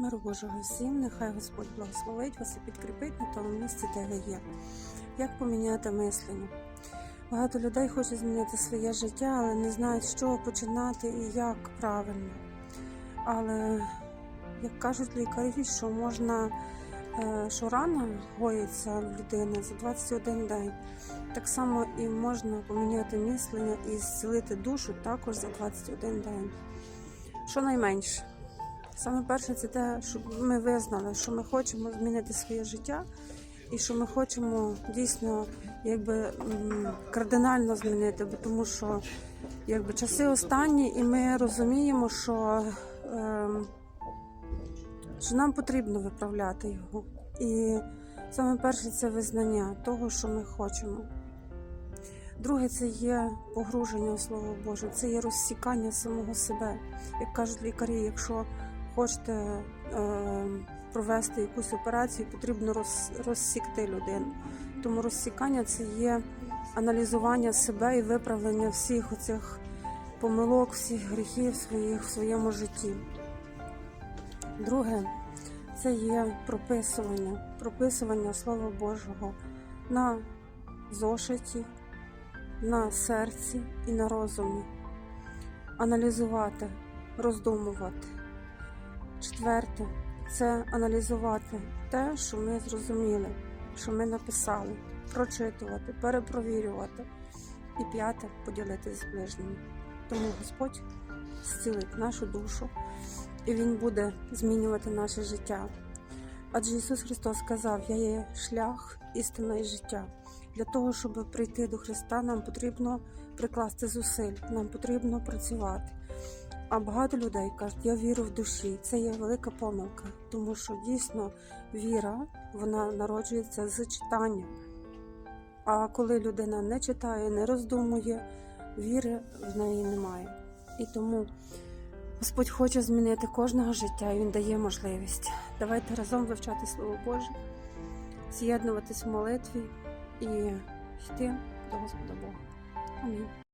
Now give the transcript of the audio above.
Миру Божого всім, нехай Господь благословить вас і підкріпить на тому місці, де ви є. Як поміняти мислення? Багато людей хочуть змінити своє життя, але не знають, з чого починати і як правильно. Але, як кажуть лікарі, що можна, е, що рана гоїться в людини за 21 день, так само і можна поміняти мислення і зцілити душу також за 21 день. Що найменше. Саме перше, це те, щоб ми визнали, що ми хочемо змінити своє життя, і що ми хочемо дійсно якби кардинально змінити, бо тому що якби часи останні, і ми розуміємо, що, ем, що нам потрібно виправляти його. І саме перше це визнання того, що ми хочемо. Друге, це є погруження у Слово Боже, це є розсікання самого себе. Як кажуть лікарі, якщо хочете е, провести якусь операцію, потрібно роз, розсікти людину. Тому розсікання це є аналізування себе і виправлення всіх оцих помилок, всіх гріхів своїх в своєму житті. Друге, це є прописування, прописування Слова Божого на зошиті, на серці і на розумі. Аналізувати, роздумувати. Четверте це аналізувати те, що ми зрозуміли, що ми написали, прочитувати, перепровірювати. І п'яте поділитися з ближніми. Тому Господь зцілить нашу душу, і Він буде змінювати наше життя. Адже Ісус Христос сказав: Я є шлях, істина і життя. Для того, щоб прийти до Христа, нам потрібно прикласти зусиль, нам потрібно працювати. А багато людей кажуть, я вірю в душі. Це є велика помилка, тому що дійсно віра вона народжується з читання. А коли людина не читає, не роздумує, віри в неї немає. І тому Господь хоче змінити кожного життя, і Він дає можливість. Давайте разом вивчати Слово Боже, з'єднуватись в молитві і йти до Господа Бога. Амінь.